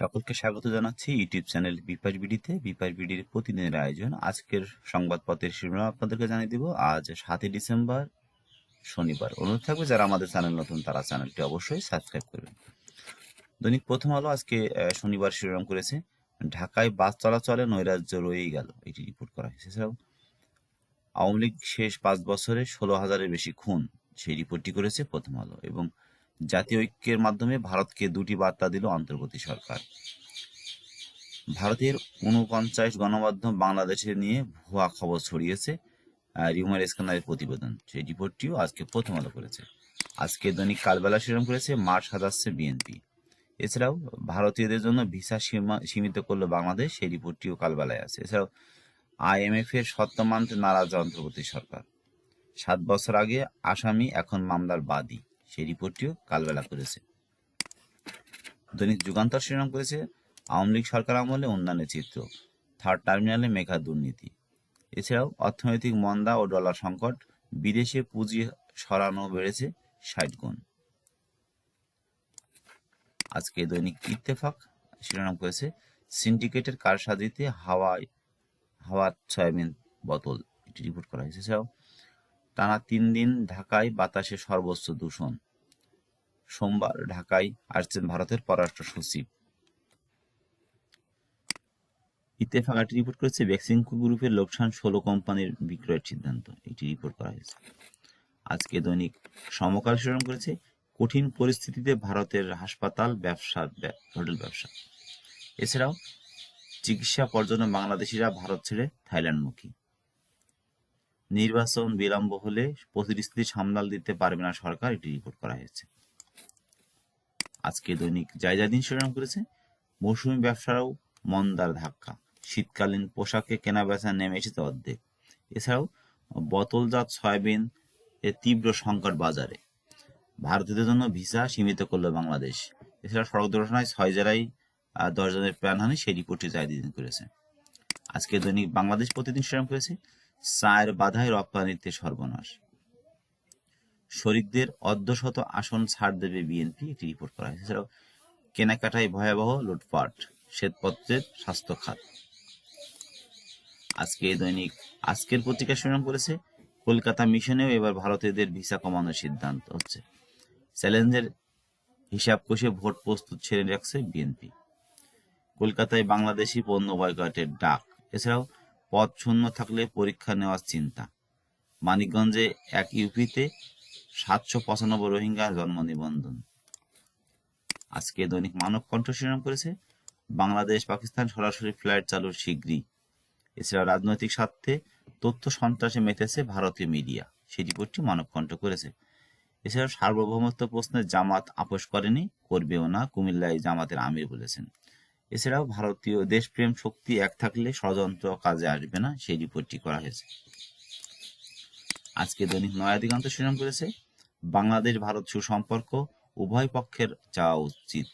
সকলকে স্বাগত জানাচ্ছি ইউটিউব চ্যানেল বিপাস বিডিতে। বিপাস বিডির প্রতিদিনের আয়োজন। আজকের সংবাদপত্রের শিরোনাম আপনাদেরকে জানিয়ে দিব। আজ সাতই ডিসেম্বর, শনিবার। অনুরোধ থাকবে, যারা আমাদের চ্যানেল নতুন, তারা চ্যানেলটি অবশ্যই সাবস্ক্রাইব করবেন। দৈনিক প্রথম আলো আজকে শনিবার শিরোনাম করেছে, ঢাকায় বাস চলাচলে নৈরাজ্য রয়েই গেল। এটি রিপোর্ট করা হয়েছে। এছাড়াও, আওয়ামী লীগ শেষ পাঁচ বছরে ষোলো হাজারের বেশি খুন, সেই রিপোর্টটি করেছে প্রথম আলো। এবং জাতীয় ঐক্যের মাধ্যমে ভারতকে দুটি বার্তা দিল অন্তর্বর্তী সরকার। ভারতের উনপঞ্চাশ গণমাধ্যম বাংলাদেশে নিয়ে ভুয়া খবর ছড়িয়েছে আহ, রিউমার স্ক্যানারের প্রতিবেদন। সেই রিপোর্টটিও আজকে প্রথম আলো করেছে। আজকে দৈনিক কালবেলা শিরোনাম করেছে মাঠ সাজাচ্ছে বিএনপি। এছাড়াও ভারতীয়দের জন্য ভিসা সীমা সীমিত করল বাংলাদেশ সেই রিপোর্টটিও কালবেলায় আছে। এছাড়াও আইএমএফ এর সত্য মানতে নারাজ অন্তর্বর্তী সরকার। সাত বছর আগে আসামি এখন মামলার বাদী। সেই রিপোর্টটিও কালবেলা করেছে। দৈনিক যুগান্তর শিরোনাম করেছে, আওয়ামী লীগ সরকার আমলে উন্নয়নের চিত্র, থার্ড টার্মিনালে মেঘা দুর্নীতি। এছাড়াও অর্থনৈতিক মন্দা ও ডলার সংকট, বিদেশে পুঁজি সরানো বেড়েছে ষাট গুণ। আজকে দৈনিক ইত্তেফাক শিরোনাম করেছে, সিন্ডিকেটের কারসাজিতে হাওয়ায়, হাওয়ার সয়াবিন বোতল এটি রিপোর্ট করা হয়েছে। এছাড়াও টানা তিন দিন ঢাকায় বাতাসে সর্বোচ্চ দূষণ। সোমবার ঢাকায় আসছেন ভারতের পররাষ্ট্র সচিব। রিপোর্ট করেছে গ্রুপের লোকসান ষোলো কোম্পানির বিক্রয়ের সিদ্ধান্ত। এটি রিপোর্ট করা হয়েছে। আজকে দৈনিক সমকাল শিরোনাম করেছে, কঠিন পরিস্থিতিতে ভারতের হাসপাতাল ব্যবসা, হোটেল ব্যবসা। এছাড়াও, চিকিৎসা পর্যটন বাংলাদেশিরা ভারত ছেড়ে থাইল্যান্ডমুখী। নির্বাচন বিলম্ব হলে পরিস্থিতি সামলাল দিতে পারবে না সরকার, এটি রিপোর্ট করা হয়েছে। আজকে দৈনিক জায়জাদিন শিরোনাম করেছে। মৌসুমী ব্যবসারাও মন্দার ধাক্কা। শীতকালীন পোশাকে কেনা বেচা নেমে এসেছে অর্ধেক। এছাড়াও বোতলজাত সয়াবিন এর তীব্র সংকট বাজারে। ভারতীয়দের জন্য ভিসা সীমিত করল বাংলাদেশ। এছাড়া সড়ক দুর্ঘটনায় ছয় জেলায় দশ জনের প্রাণহানি সেই রিপোর্টটি জায়দিন করেছে। আজকে দৈনিক বাংলাদেশ প্রতিদিন শিরোনাম করেছে, চায়ের বাধায় রপ্তানিতে সর্বনাশ। শরিকদের অর্ধশত আসন ছাড় দেবে বিএনপি এটি রিপোর্ট করা হয়েছে। এছাড়াও কেনাকাটায় ভয়াবহ লুটপাট, শ্বেতপত্রের স্বাস্থ্য খাত। আজকে দৈনিক আজকের পত্রিকা শিরোনাম করেছে কলকাতা মিশনেও এবার ভারতীয়দের ভিসা কমানোর সিদ্ধান্ত হচ্ছে। চ্যালেঞ্জের হিসাব কষে ভোট প্রস্তুত ছেড়ে রাখছে বিএনপি। কলকাতায় বাংলাদেশি পণ্য বয়কটের ডাক। এছাড়াও পদ শূন্য থাকলে পরীক্ষা নেওয়ার চিন্তা। মানিকগঞ্জে এক ইউপিতে সাতশো পঁচানব্বই রোহিঙ্গার জন্ম নিবন্ধন। আজকে দৈনিক মানব কণ্ঠ শিরোনাম করেছে, বাংলাদেশ পাকিস্তান সরাসরি ফ্লাইট চালুর শীঘ্রই এছাড়া রাজনৈতিক স্বার্থে তথ্য সন্ত্রাসে মেতেছে ভারতীয় মিডিয়া সেই রিপোর্টটি মানব কণ্ঠ করেছে। এছাড়া সার্বভৌমত্ব প্রশ্নে জামাত আপোষ করেনি, করবেও না, কুমিল্লায় জামাতের আমির বলেছেন। এছাড়াও ভারতীয় দেশপ্রেম শক্তি এক থাকলে ষড়যন্ত্র কাজে আসবে না, সেই রিপোর্টটি করা হয়েছে। আজকে দৈনিক নয়া দিগন্ত শিরোনাম করেছে বাংলাদেশ ভারত সুসম্পর্ক উভয় পক্ষের চাওয়া উচিত।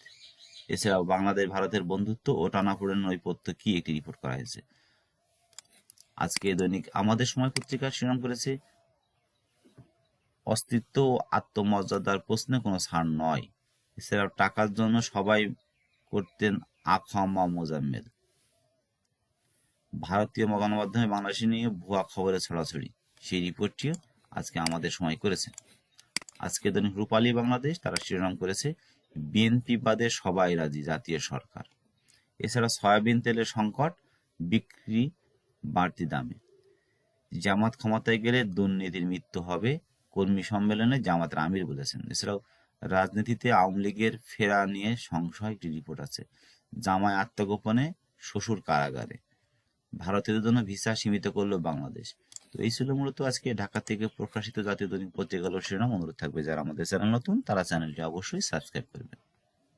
এছাড়াও বাংলাদেশ ভারতের বন্ধুত্ব ও টানাপোড়েন নৈপথ্য কি একটি রিপোর্ট করা হয়েছে? আজকে দৈনিক আমাদের সময় পত্রিকার শিরোনাম করেছে, অস্তিত্ব ও আত্মমর্যাদার প্রশ্নে কোনো ছাড় নয়। এছাড়াও টাকার জন্য সবাই করতেন আখামা মোজাম্মেল। ভারতীয় গণমাধ্যমে বাংলাদেশি নিয়ে ভুয়া খবরের ছড়াছড়ি। সেই রিপোর্টটিও আজকে আমাদের সময় করেছে। আজকে দৈনিক রূপালী বাংলাদেশ, তারা শিরোনাম করেছে বিএনপি বাদে সবাই রাজি, জাতীয় সরকার। এছাড়া সয়াবিন তেলের সংকট, বিক্রি বাড়তি দামে। জামাত ক্ষমতায় গেলে দুর্নীতির মৃত্যু হবে, কর্মী সম্মেলনে জামাতের আমির বলেছেন। এছাড়াও রাজনীতিতে আওয়ামী লীগের ফেরা নিয়ে সংশয় একটি রিপোর্ট আছে। জামায় আত্মগোপনে শ্বশুর কারাগারে। ভারতীয়দের জন্য ভিসা সীমিত করল বাংলাদেশ। তো এই ছিল মূলত আজকে ঢাকা থেকে প্রকাশিত জাতীয় দৈনিক পত্রিকাগুলোর শিরোনাম। অনুরোধ থাকবে যারা আমাদের চ্যানেল নতুন, তারা চ্যানেলটি অবশ্যই সাবস্ক্রাইব করবেন।